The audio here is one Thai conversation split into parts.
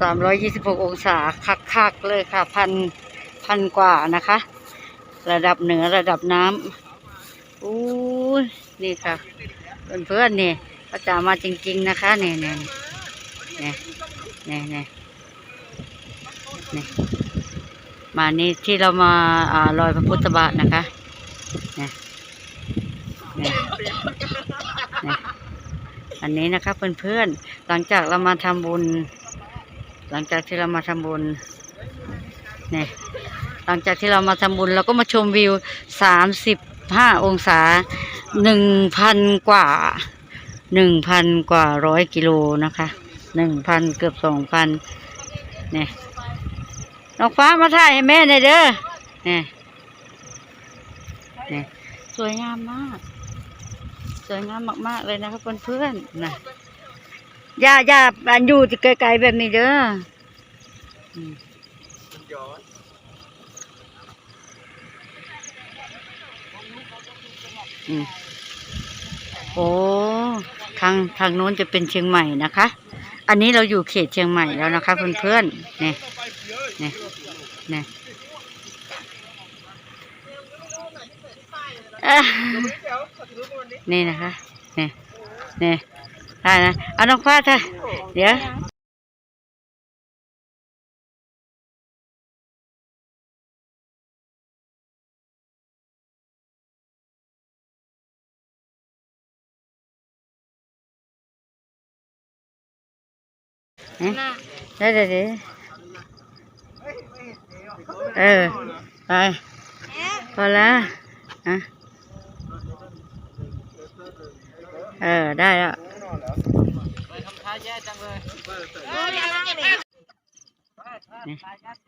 สามร้อยยี่สิบหกองศาคักๆเลยค่ะ พันพันกว่านะคะ ระดับเหนือระดับน้ำอู้นี่ค่ะ เพื่อนๆนี่พระจ๋ามาจริง ๆ นะคะเนี่ยเนี่ยเนี่ยเนี่ยเนี่ยเนี่ยมานี่ที่เรามาอ่าลอยพระพุทธบาทนะคะเนี่ยเนี่ยเนี่ย อันนี้นะคะเพื่อนๆ หลังจากเรามาทำบุญ หลังจากที่เรามาทำบุญเนี่ยหลังจากที่เรามาทำบุญเราก็มาชมวิวสามสิบห้าองศาหนึ่งพันกว่าหนึ่งพันกว่าร้อยกิโลนะคะหนึ่งพันเกือบสองพันเนี่ยน้องฟ้ามาถ่ายให้แม่หน่อยเด้อเนี่ยเนี่ยสวยงามมาก สวยงามมาก ๆ เลยนะคะเพื่อนๆนะย่าย่าอันอยู่ไกลๆแบบนี้เด้ออือโอ้ทางทางโน้นจะเป็นเชียงใหม่นะคะ อันนี้เราอยู่เขตเชียงใหม่แล้วนะคะเพื่อนๆเนี่ยเนี่ยเนี่ยอะ นี่นะคะเนี่ยเนี่ยได้นะเอาน้องฟ้าเถอะเดี๋ยวเอ๊ะได้เดี๋ยวเดี๋ยวเออไปพอแล้วอะ เออ ได้แล้ว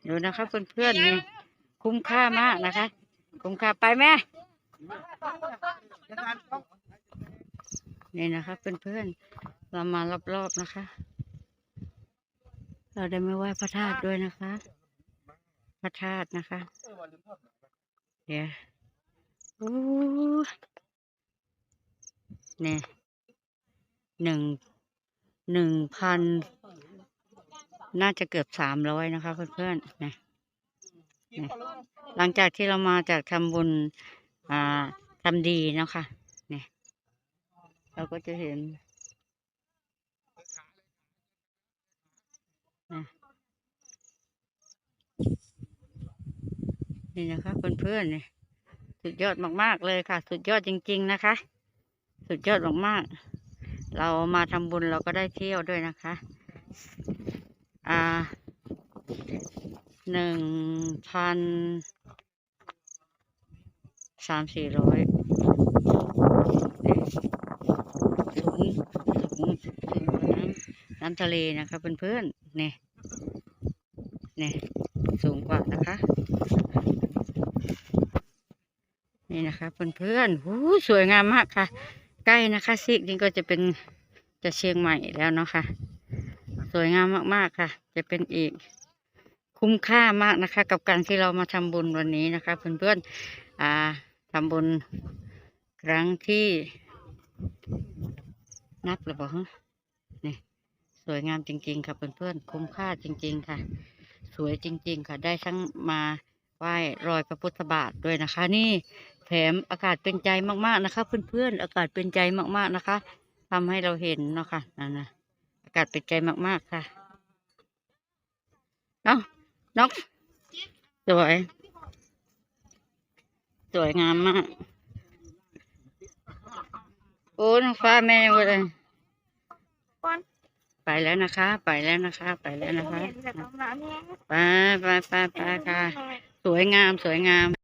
ดูนะคะเพื่อนๆนี่คุ้มค่ามากนะคะ คุ้มค่าไปแม่นี่นะคะเพื่อนๆเรามารอบๆนะคะ เราได้ไม่ไหว้พระธาตุด้วยนะคะ พระธาตุนะคะเดี๋ยวโอ้เนี่ย หนึ่งหนึ่งพันน่าจะเกือบสามร้อยนะคะเพื่อนๆเนี่ยเนี่ยหลังจากที่เรามาจากทำบุญอ่าทำดีเนาะคะเนี่ยเราก็จะเห็นนะนี่นะคะเพื่อนๆนี่สุดยอดมากๆเลยค่ะ สุดยอดจริง ๆ นะคะ สุดยอดมากๆ เรามาทำบุญเราก็ได้เที่ยวด้วยนะคะ อ่าหนึ่งพันสามสี่ร้อยสูงสูงสูงน้ำน้ำทะเลนะคะเพื่อนๆเนี่ยเนี่ยสูงกว่านะคะ นี่นะคะเพื่อนๆหูสวยงามมากค่ะ ใกล้นะคะซีกนี้ก็จะเป็นจะเชียงใหม่แล้วเนาะค่ะ สวยงามมากๆค่ะ จะเป็นอีกคุ้มค่ามากนะคะ กับการที่เรามาทำบุญวันนี้นะคะ เพื่อนๆอ่าทำบุญครั้งที่นับหรือเปล่าฮะนี่สวยงามจริง ๆ ค่ะเพื่อนๆคุ้มค่าจริง ๆ ค่ะ สวยจริง ๆ ค่ะ ได้ทั้งมาไหว้รอยพระพุทธบาทด้วยนะคะ นี่ แถมอากาศเป็นใจมาก ๆ นะคะ เพื่อนๆ อากาศเป็นใจมากๆนะคะทำให้เราเห็นเนาะค่ะนั่นนะอากาศเป็นใจมากๆค่ะเนาะนกสวย สวยงามมาก โอ้น้องฟ้าแม่ยังบ่เลยไปแล้วนะคะ ไปแล้วนะคะ ไปแล้วนะคะ ไปไปไปไปค่ะ สวยงามสวยงาม